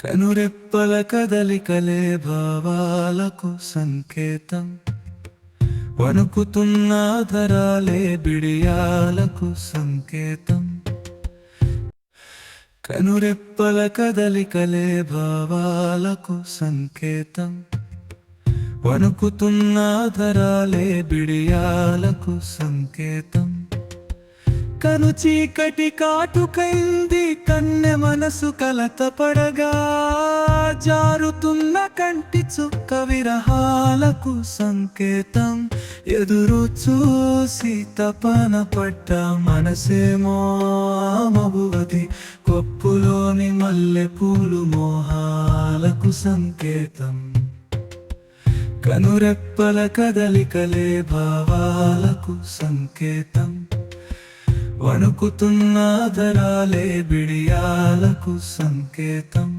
కనురెప్పల కదలికలే భావాలకు సంకేతం. వణుకుతున్న ధరాలే బిడియాలకు సంకేతం. కనురెప్పల కదలికలే భావాలకు సంకేతం. వణుకుతున్న ధరాలే బిడియాలకు సంకేతం. కను చీకటి కాటుకైంది కన్నె మనసు కలతపడగా జారుతున్న కంటి చుక్క విరహాలకు సంకేతం. ఎదురు చూసి తపన పట్ట మనసేమో మగువది కొప్పులోని మల్లె పూలు మోహాలకు సంకేతం. కనురెప్పల కదలికలే భావాలకు సంకేతం. వణుకుతున్న ధరాలే బిడియాలకు సంకేతం.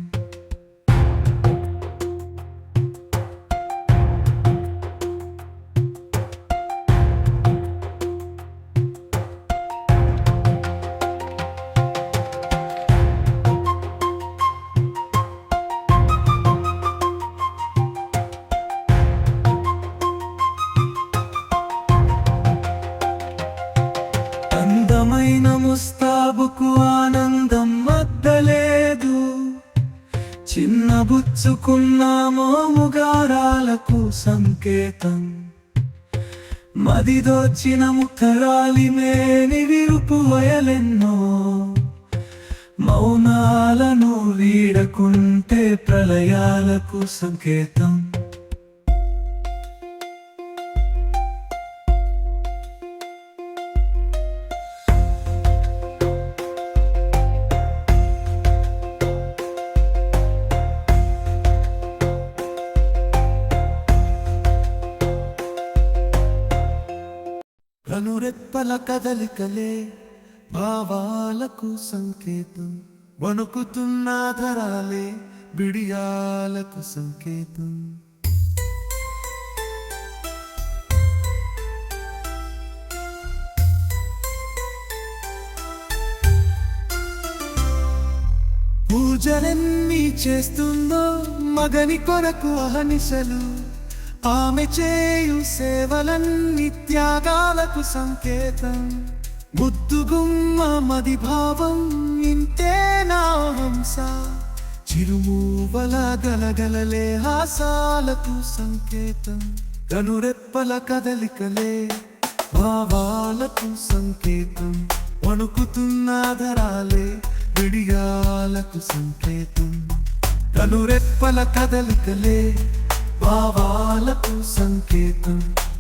నాకు ఆనందం వద్దలేదు. చిన్న బుచ్చుకున్న మోముగారాలకు సంకేతం. మదిదోచిన ముఖరాలి మేని విరుపు వయలెన్నో. మౌనాలను వీడకుంటే ప్రళయాలకు సంకేతం. కనురెప్పల కదలికలే భావాలకు సంకేతం. వణుకుతున్న ధరాలే బిడియాలకు సంకేతం. పూజలన్నీ చేస్తుందో మగని కొరకు అహనిశలు ఆమె చేయు సేవలన్నీ త్యాగాలకు సంకేతం. ముద్దుగుమ్మ మది భావం ఇంతే నా హంస. చిరుమూవల గలగలలే హాసాలకు సంకేతం. కనురెప్పల కదలికలే భావాలకు సంకేతం. వణుకుతున్న ధరాలే విడియాలకు సంకేతం. కనురెప్పల కదలికలే భావాలకు సంకేతం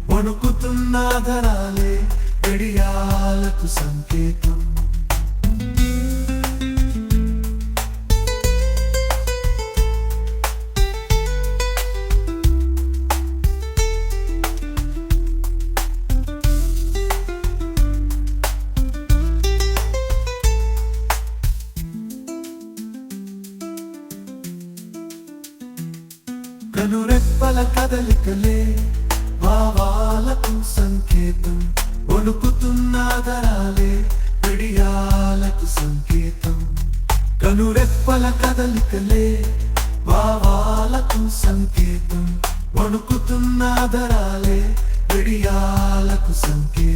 వణుకుతున్న ధరాలే కనురెప్పల కదలికలే భావాలకు సంకేతం. వణుకుతున్న దరాలే విడియాలకు సంకేతం. కనురెప్పల కదలికలే భావాలకు సంకేతం. వణుకుతున్న దరాలే విడియాలకు సంకేతం.